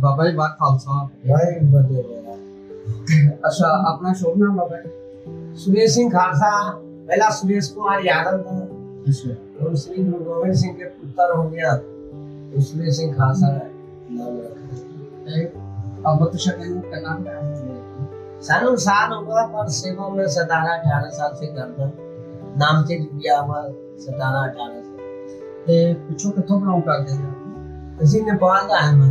ਬਾਬਾ ਜੀ ਬਾਤ ਖਾਲਸਾ ਵਾਹਿਗੁਰੂ ਜੀ ਮੇਰਾ ਅੱਛਾ ਆਪਣਾ ਸ਼ੁਭ ਨਾਮ ਬਾਬਾ ਜੀ सुरेश सिंह खालसा पहला सुरेश कुमार यादव था ਅੱਛਾ और श्री गुरु गोविंद सिंह के पुत्र हो गया तो सुरेश सिंह खालसा नाम रखा ਤੇ ਅਮਰਤ ਸ਼ਕਨ ਨੂੰ ਕਿੰਨਾ ਟਾਈਮ ਹੋ ਗਿਆ सालों साल हुआ पर सेवा में सतारह अठारह साल से करता नाम से जुड़ गया हुआ सतारह अठारह साल ਤੇ ਪਿੱਛੋਂ ਕਿੱਥੋਂ ਬਿਲੋਂਗ ਕਰਦੇ ਜੀ इसी नेपाल का है मैं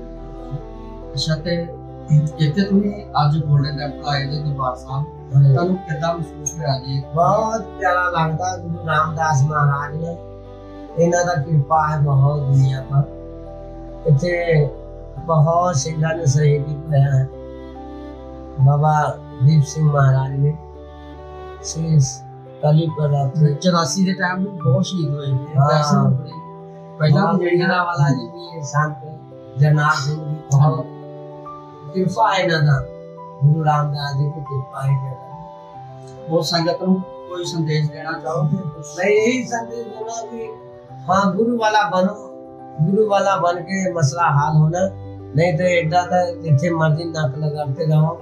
ਅੱਛਾ ਤੇ ਇੱਥੇ ਤੁਸੀਂ ਅੱਜ ਗੋਲਡਨ ਟੈਂਪਲ ਆਏ ਜੀ ਦਰਬਾਰ ਸਾਹਿਬ ਤੁਹਾਨੂੰ ਕਿੱਦਾਂ ਮਹਿਸੂਸ ਹੋਇਆ ਜੀ? ਬਹੁਤ ਪਿਆਰਾ ਲੱਗਦਾ ਗੁਰੂ ਰਾਮਦਾਸ ਮਹਾਰਾਜ ਨੇ। ਇਹਨਾਂ ਦਾ ਕਿਰਪਾ ਹੈ ਬਹੁਤ ਦੁਨੀਆ ਪਰ। ਇੱਥੇ ਬਹੁਤ ਸਿੰਘਾਂ ਨੇ ਸਹਿਯੋਗ ਕੀਤਾ ਹੈ। ਬਾਬਾ ਦੀਪ ਸਿੰਘ ਮਹਾਰਾਜ ਨੇ। ਸਿਸ ਕਾਲੀ ਪਰਾਤ 84 ਦੇ ਟਾਈਮ ਨੂੰ ਬਹੁਤ ਸ਼ਹੀਦ ਹੋਏ ਨੇ। ਪਹਿਲਾਂ ਜਿਹੜਾ ਵਾਲਾ ਜੀ ਵੀ ਸੰਤ ਜਨਾਬ ਸਿੰਘ ਜੀ ਬਹੁਤ ਕਿਰਪਾ ਇਹਨਾਂ ਦਾ। ਗੁਰੂ ਰਾਮਦਾਸ ਜੀ ਦੀ ਕਿਰਪਾ ਹੈ ਜਿਹੜਾ ਉਹ ਸੰਗਤ ਨੂੰ ਕੋਈ ਸੰਦੇਸ਼ ਦੇਣਾ ਚਾਹੋਗੇ? ਮੈਂ ਇਹੀ ਸੰਦੇਸ਼ ਦੇਣਾ ਕਿ ਹਾਂ ਗੁਰੂ ਵਾਲਾ ਬਣੋ। ਗੁਰੂ ਵਾਲਾ ਬਣ ਕੇ ਮਸਲਾ ਹਾਲ ਹੋਣਾ। ਨਹੀਂ ਤੇ ਐਡਾ ਦਾ ਜਿੱਥੇ ਮਰਜ਼ੀ ਨੱਕ ਲਗਾਉਂਦੇ ਰਹੋ।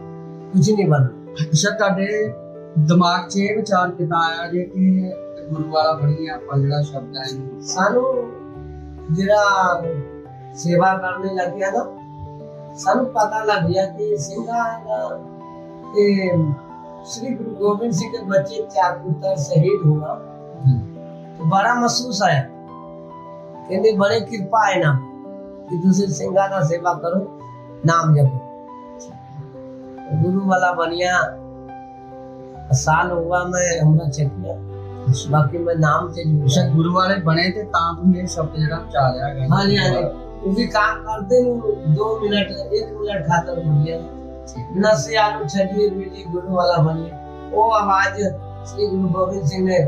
ਕੁਝ ਨਹੀਂ ਬਣਨਾ। ਅੱਛਾ, ਤੁਹਾਡੇ ਦਿਮਾਗ 'ਚ ਇਹ ਵਿਚਾਰ ਕਿਦਾਂ ਆਇਆ ਜੇ ਕਿ ਗੁਰੂ ਵਾਲਾ ਬਣੀਏ ਆਪਾਂ ਜਿਹੜਾ ਸ਼ਬਦ ਹੈ ਸਾਨੂੰ ਜਿਹੜਾ ਸੇਵਾ ਕਰਨੇ ਲੱਗਿਆ ਨਾ गया ना सानू पता लग गया कि सिंगा का कि श्री गुरु गोविंद सिंह के बच्चे चार पुत्र शहीद हुआ तो बड़ा महसूस आया कहते बड़े कृपा है ना कि दूसरे सिंगा का सेवा करो नाम जपो गुरु वाला बनिया साल हुआ मैं हमरा चकिया ਬਾਕੀ ਮੈਂ ਨਾਮ ਤੇ ਹਮੇਸ਼ਾ ਗੁਰੂ ਵਾਲੇ ਬਣੇ ਤੇ ਤਾਂ ਤੁਸੀਂ ਇਹ ਸ਼ਬਦ ਜਿਹੜਾ ਉਚਾਰਿਆ ਹੈਗਾ ਹਾਂਜੀ ਹਾਂਜੀ। ਕਿਉਂਕਿ ਕੰਮ ਕਰਦੇ ਨੂੰ 2 ਮਿੰਟ 1 ਮਿੰਟ ਖਾਤਰ ਹੁੰਦੀ ਨਸੇ ਆਲੂ ਛੱਡੀਏ ਮਿਲੀ ਗੁਰੂ ਵਾਲਾ ਬਣੀ। ਉਹ ਆਵਾਜ਼ ਸ੍ਰੀ ਗੁਰੂ ਗੋਬਿੰਦ ਸਿੰਘ ਨੇ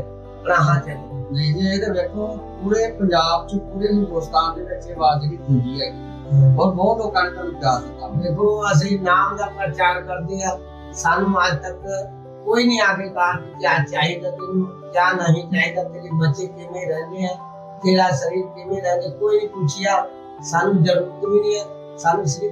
ਰਾਹਾਂ ਤੇ ਨਹੀਂ ਜੇ ਇਹ ਵੇਖੋ ਪੂਰੇ ਪੰਜਾਬ ਚ ਪੂਰੇ ਹਿੰਦੁਸਤਾਨ ਦੇ ਵਿੱਚ ਆਵਾਜ਼ ਦੀ ਗੂੰਜੀ ਹੈ ਔਰ ਬਹੁਤ ਲੋਕਾਂ ਨੇ ਤੁਹਾਨੂੰ ਦੱਸ ਦਿੱਤਾ। ਦੇਖੋ ਅਸੀਂ ਨਾਮ ਦਾ ਪ੍ਰਚਾਰ ਕਰਦੇ ਆ। ਸਾਨੂੰ ਅੱਜ ਤੱਕ कोई नहीं आगे कहा कि, क्या चाहिए तेन क्या नहीं चाहेगा, तेरे बच्चे किमें रहने हैं, तेरा शरीर किमें रहने, कोई नहीं पूछिया। सानू ज़रूरत भी नहीं है, सानू श्री